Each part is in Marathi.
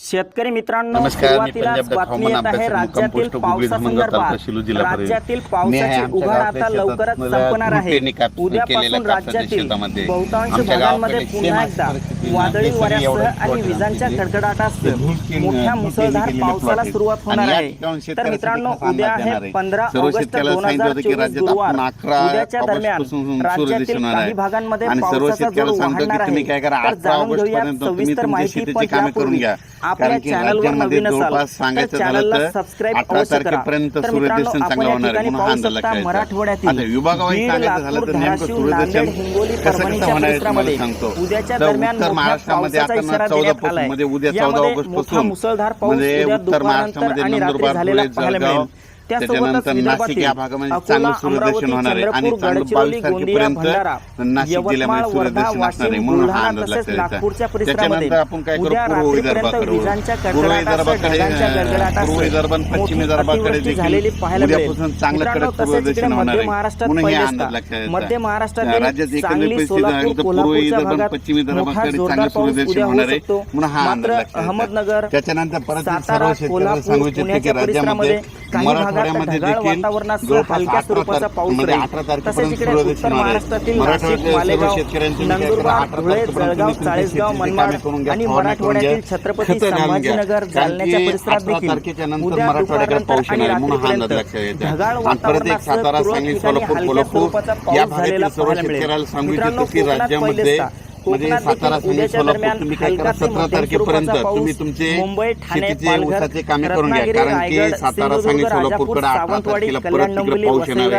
शेतकरी मित्रांनो सुरुवातीला बातमी येत आहे राज्यातील पावसासंदर्भात. राज्यातील पावसाची आता लवकरच संपणार आहे. उद्यापासून राज्यातील बहुतांश भागांमध्ये पुन्हा एकदा वादळी वाऱ्यासह आणि विजांच्या कडकडाटासह मोठ्या मुसळधार पावसाला सुरुवात होणार आहे. तर मित्रांनो उद्या आहे? पंधरा ऑगस्ट दोन हजार चोवीस गुरुवार. उद्याच्या दरम्यान राज्यातील काही भागांमध्ये पावसाचा जोर वाढणार आहे. तर जाणून घेऊया सविस्तर माहिती पण यापूर्वी आपल्या कारण चॅनलवर नवीन असाल तर सांगायचं झालं चॅनलला तर सबस्क्राईब 18 चांगलं होणार आहे मराठवाड्यातील झालं तर हिंगोली, सांगतो. उद्याच्या दरम्यान उत्तर महाराष्ट्रामध्ये आता चौदा देण्यात आलाय. उद्या चौदा ऑगस्ट मुसळधार पाऊस म्हणजे उद्या उत्तर महाराष्ट्रामध्ये आणि रात्री झालेला पाहायला मिळेल. त्यासोबतच नाशिक या चांगलं होणार आहे आणि चांगलं बावीस तारखेपर्यंत नाशिक जिल्ह्यामध्ये सूर्यदर्शन असणार आहे म्हणून हा अंदाज म्हणून हा अंदाज लक्षात त्याच्यानंतर परत सर्व शेतकऱ्याला सांगू इच्छितो. की राज्यामध्ये मराठा मराठवाड्यामध्ये देखील स्वरूपाचा पाऊस म्हणजे अठरा तारखेपर्यंत महाराष्ट्रातील शेतकऱ्यांचे तारखेच्या नंतर मराठवाड्याकडे पाऊस येणार म्हणून हा अंदाज लक्षात परत एक सातारा सांगली सोलापूर कोल्हापूर या भागातील सर्व शेतकऱ्याला सांगू इच्छितो की राज्यामध्ये म्हणजे सातारा सनी तुम्ही सतरा तारखेपर्यंत तुम्ही तुमचे शेतीचे ऊसाचे कामे करून घ्या. कारण सातारा सनी सोलापूरकडे अठरा तारखेला परत तिकडे पाऊस येणार आहे.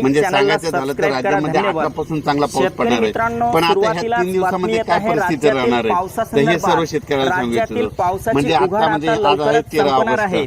म्हणजे सांगायचं झालं तर राज्यामध्ये आतापासून चांगला पण आता ह्या तीन आहे सर्व शेतकऱ्याला सांगायचं म्हणजे म्हणजे आज आहे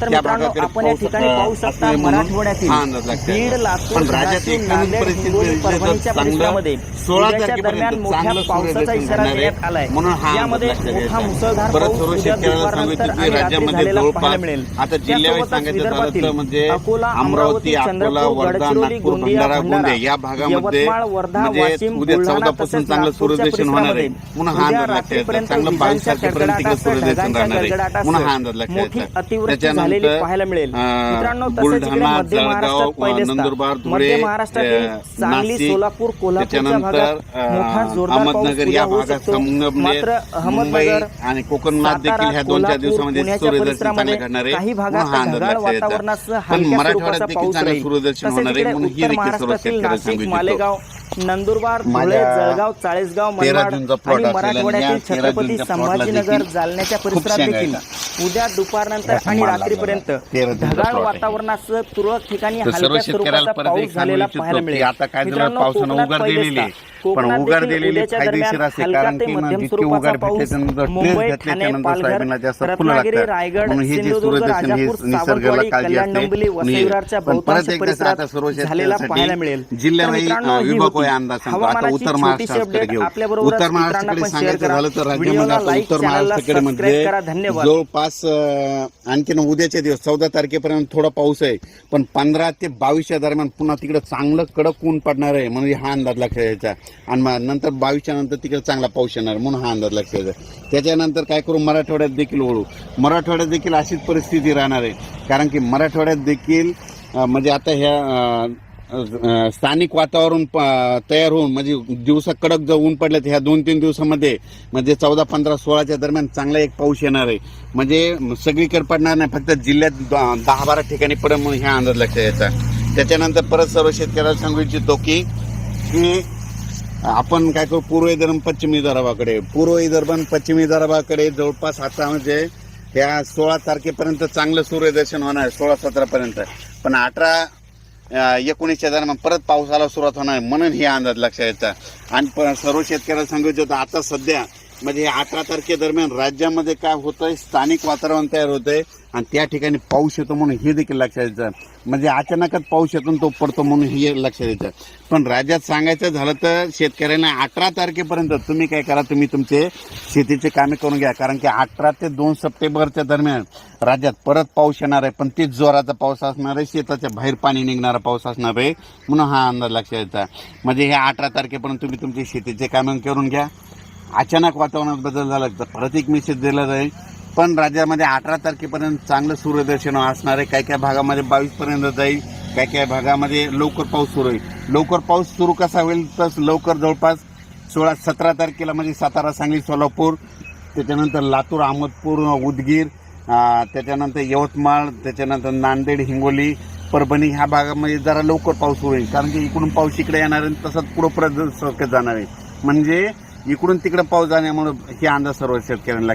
तर मित्रांनो आपण या ठिकाणी पाहू शकता मराठवाड्यातील दीड लाख परभणीच्या परिसरामध्ये सोळाच्या दरम्यान मोठ्या पावसाचा इशारा देण्यात आलाय. यामध्ये मोठा मुसळधार पाऊस दुपारनंतर आणि झालेला पाहायला मिळेल. त्यासोबतच विदर्भातील अकोला अमरावती चंद्रपूर गडचिरोली गोंदिया भंडारा यवतमाळ वर्धा वाशिम बुलढाणा तसेच नागपूरच्या परिसरामध्ये. उद्या रात्रीपर्यंत विजांच्या कडकडाटासह मोठी अतिवृष्टी झालेली पाहायला मिळेल. मित्रांनो तसेच मध्य महाराष्ट्रात मध्य महाराष्ट्रातील सांगली सोलापूर कोल्हापूरच्या भागात मोठा जोरदार पाऊस मात्र अहमदनगर आणि कोकण देखील दोन चार दिवसामध्ये काही भागात ढगाळ वातावरणासह हलक्या पाऊस उत्तर महाराष्ट्रातील नाशिक मालेगाव नंदुरबार धुळे जळगाव चाळीसगाव मराठवाड्यातील छत्रपती संभाजीनगर जालन्याच्या परिसरात देखील उद्या दुपारनंतर आणि रात्रीपर्यंत ढगाळ वातावरणासह तुरळक ठिकाणी हलक्या स्वरूपाचा पाऊस झालेला पाहायला मिळेल. आता काय झालं पावसानं उघड दिलेली पण उघड दिलेली फायदेशीर असते कारण की उघड भेटल्याच्यानंतर ट्रेस घेतल्याच्यानंतर सोयाबीनला जास्त फुलं लागतात. म्हणून हे जे हे निसर्गाला काळजी असते. पण परत एकदा आता सर्व शेतकऱ्यांसाठी विभाग होय अंदाज सांगतो. आता उत्तर महाराष्ट्राकडे घेऊ. उत्तर महाराष्ट्राकडे सांगायचं झालं तर राज्यामध्ये आता उत्तर महाराष्ट्राकडे म्हणजे जवळपास अं, आणखीन उद्याचे दिवस चौदा तारखेपर्यंत थोडा पाऊस आहे पण पंधरा ते बावीसच्या दरम्यान पुन्हा तिकडं चांगलं कडक ऊन पडणार आहे म्हणजे हा अंदाज लक्षात यायचा आणि मग नंतर बावीसच्या नंतर तिकडे चांगला पाऊस येणार म्हणून हा अंदाज लक्षात यायचा त्याच्यानंतर काय करू मराठवाड्यात देखील ओळू मराठवाड्यात देखील अशीच परिस्थिती राहणार आहे. कारण की मराठवाड्यात देखील म्हणजे आता ह्या स्थानिक वातावरण प- तयार होऊन म्हणजे दिवसा कडक जर ऊन पडलेत तर ह्या दोन तीन दिवसामध्ये म्हणजे चौदा पंधरा सोळाच्या दरम्यान चांगला एक पाऊस येणार आहे. म्हणजे सगळीकडे पडणार नाही फक्त जिल्ह्यात दहा बारा ठिकाणी पडेल म्हणून ह्या अंदाज लक्षात यायचा त्याच्यानंतर परत सर्व शेतकऱ्याला सांगू इच्छितो की आपण काय करू पूर्व विदर्भ पश्चिम विदर्भाकडे. पूर्व विदर्भ पश्चिम विदर्भाकडे जवळपास आता म्हणजे ह्या सोळा तारखेपर्यंत चांगलं सूर्यदर्शन होणार आहे सोळा सतरापर्यंत. पण अठरा एकोणीसच्या दरम्यान परत पावसाला सुरुवात होणार आहे. म्हणून हे अंदाज लक्षात येतं आणि प- सर्व शेतकऱ्याला सांगायचं होतं आता सध्या म्हणजे अठरा तारखेदरम्यान राज्यामध्ये काय होतंय? स्थानिक वातावरण तयार होतंय आणि त्या ठिकाणी पाऊस येतो म्हणून हे देखील लक्षात यायचं म्हणजे अचानकच पाऊस येतो तो पडतो म्हणून हे लक्षात यायचं पण राज्यात सांगायचं झालं तर शेतकऱ्यांना अठरा तारखेपर्यंत तुम्ही काय करा तुम्ही तुमचे शेतीचे कामे करून घ्या. कारण की अठरा ते दोन सप्टेंबरच्या दरम्यान राज्यात परत पाऊस येणार आहे पण तेच जोराचा पाऊस असणार आहे शेताच्या बाहेर पाणी निघणारा पाऊस असणार आहे म्हणून हा अंदाज लक्षात यायचा म्हणजे हे अठरा तारखेपर्यंत तुम्ही तुमचे शेतीचे कामे करून घ्या. अचानक वातावरणात बदल झाला तर परत एक मेसेज दिला जाईल. पण राज्यामध्ये अठरा तारखेपर्यंत चांगलं सूर्यदर्शन असणार आहे. काही काही भागामध्ये बावीसपर्यंत जाईल. काही काही भागामध्ये लवकर पाऊस सुरू होईल. लवकर पाऊस सुरू कसा होईल? तर लवकर जवळपास सोळा सतरा तारखेला म्हणजे सातारा सांगली सोलापूर त्याच्यानंतर लातूर अहमदपूर उदगीर त्याच्यानंतर यवतमाळ त्याच्यानंतर नांदेड हिंगोली परभणी ह्या भागामध्ये जरा लवकर पाऊस सुरू होईल. कारण की इकडून पाऊस इकडे येणार आहे आणि तसंच पुढं परत सरकत जाणार आहे. म्हणजे इकडून तिकडे पाऊस जाण्यामुळे हे अंदाज सर्व शेतकऱ्यांना